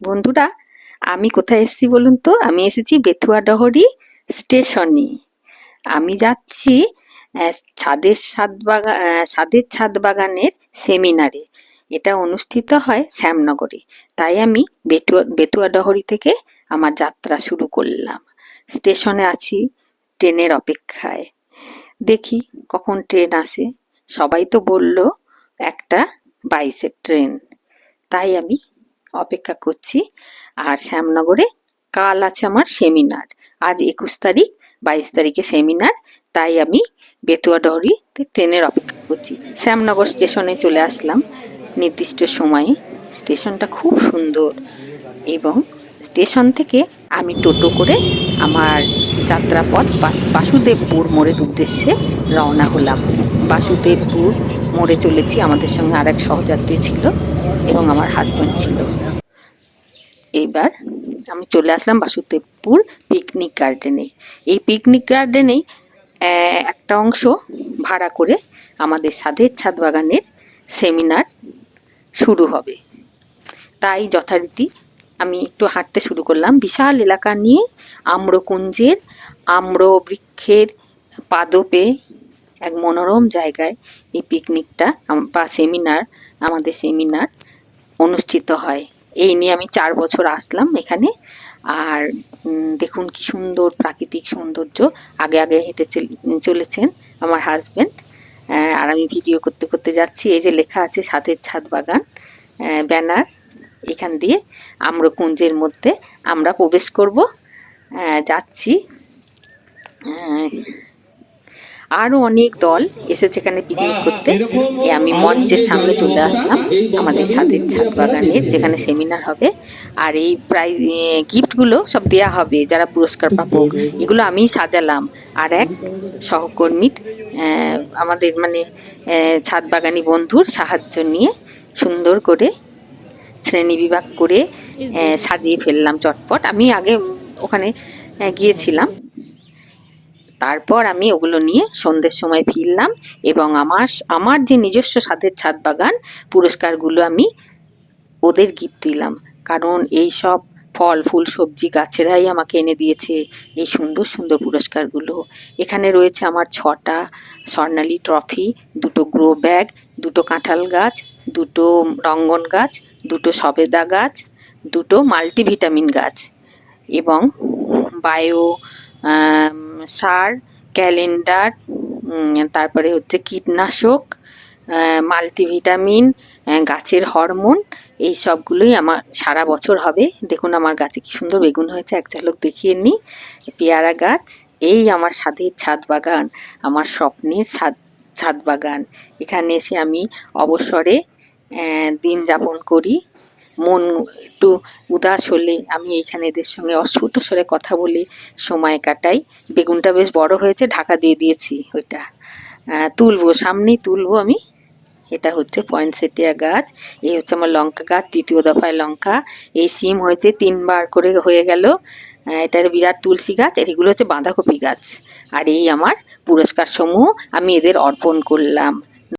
বন্ধুরা, আমি কোথায় এসেছি বলুন তো? আমি এসেছি বেথুয়াডহরি স্টেশনে। আমি যাচ্ছি ছাদের ছাদ বাগান ছাদের ছাদ বাগানের সেমিনারে। এটা অনুষ্ঠিত হয় শ্যামনগরে। তাই আমি বেটুয়া বেতুয়াডহরি থেকে আমার যাত্রা শুরু করলাম। স্টেশনে আছি ট্রেনের অপেক্ষায়। দেখি কখন ট্রেন আসে। সবাই তো বলল একটা বাইশের ট্রেন। তাই আমি অপেক্ষা করছি। আর শ্যামনগরে কাল আছে আমার সেমিনার। আজ একুশ তারিখ, বাইশ তারিখে সেমিনার। তাই আমি বেতুয়াডহরিতে ট্রেনের অপেক্ষা করছি। শ্যামনগর স্টেশনে চলে আসলাম। নির্দিষ্ট সময়ে। স্টেশনটা খুব সুন্দর এবং স্টেশন থেকে আমি টোটো করে আমার যাত্রাপথ বাসুদেবপুর মোড়ের উদ্দেশ্যে রওনা হলাম। বাসুদেবপুর মোড়ে চলেছি। আমাদের সঙ্গে আর এক সহযাত্রী ছিল। এবং আমার হাজব্যান্ড ছিল। এইবার আমি চলে আসলাম বাসুদেবপুর পিকনিক গার্ডেনে এই পিকনিক গার্ডেনেই একটা অংশ ভাড়া করে আমাদের সাধের ছাদ বাগানের সেমিনার শুরু হবে। তাই যথারীতি আমি একটু হাঁটতে শুরু করলাম। বিশাল এলাকা নিয়ে আম্রকুঞ্জের আম্র বৃক্ষের পাদপে এক মনোরম জায়গায় এই পিকনিকটা বা সেমিনার আমাদের সেমিনার অনুষ্ঠিত হয়। এই নিয়ে আমি চার বছর আসলাম এখানে। আর দেখুন কি সুন্দর প্রাকৃতিক সৌন্দর্য। আগে আগে হেঁটে চলেছেন আমার হাজব্যান্ড আর আমি ভিডিও করতে করতে যাচ্ছি। এই যে লেখা আছে সাথের ছাদ বাগান ব্যানার এখান দিয়ে। আম্রকুঞ্জের মধ্যে আমরা প্রবেশ করব। যাচ্ছি। আহ, আরও অনেক দল এসেছে এখানে পিকনিক করতে। এই আমি মঞ্চের সামনে চলে আসলাম আমাদের ছাদের ছাদ বাগানের যেখানে সেমিনার হবে। আর এই প্রাইজ গিফটগুলো সব দেয়া হবে যারা পুরস্কার পাবো এগুলো আমি সাজালাম। আর এক সহকর্মীর আমাদের মানে ছাদ বাগানি বন্ধুর সাহায্য নিয়ে সুন্দর করে শ্রেণি বিভাগ করে সাজিয়ে ফেললাম চটপট। আমি আগে ওখানে গিয়েছিলাম। তারপর আমি ওগুলো নিয়ে সন্ধ্যের সময় ফিরলাম এবং আমার আমার যে নিজস্ব স্বাদের ছাদ বাগান, পুরস্কারগুলো আমি ওদের গিফট দিলাম। কারণ এই সব ফল, ফুল, সবজি গাছেরাই আমাকে এনে দিয়েছে এই সুন্দর সুন্দর পুরস্কারগুলো। এখানে রয়েছে আমার ছটা স্বর্ণালী ট্রফি দুটো গ্রো ব্যাগ দুটো কাঁঠাল গাছ, দুটো রঙ্গন গাছ, দুটো সবেদা গাছ, দুটো মাল্টিভিটামিন গাছ এবং বায়ো সার, ক্যালেন্ডার তারপরে হচ্ছে কীটনাশক মাল্টিভিটামিন গাছের হরমোন, এই সবগুলোই আমার সারা বছর হবে। দেখুন আমার গাছে কি সুন্দর বেগুন হয়েছে, এক ঝলক দেখিয়ে নিই পেয়ারা গাছ, এই আমার স্বাদের ছাদ বাগান, আমার স্বপ্নের ছাদ ছাদ বাগান। এখানে এসে আমি অবসরে দিন যাপন করি। মন একটু উদাস হলে আমি এইখানে এদের সঙ্গে অস্ফুট স্বরে কথা বলে। সময় কাটাই। বেগুনটা বেশ বড় হয়েছে ঢাকা দিয়ে দিয়েছি ওইটা। তুলবো সামনেই তুলবো আমি। এটা হচ্ছে পয়েন্টসেটিয়া গাছ। এই হচ্ছে আমার লঙ্কা গাছ তৃতীয় দফায় লঙ্কা। এই সিম হয়েছে তিনবার করে হয়ে গেল। আহ, এটা বিরাট তুলসী গাছ আর এগুলো হচ্ছে বাঁধাকপি গাছ। আর এই আমার পুরস্কার সমূহ আমি এদের অর্পণ করলাম।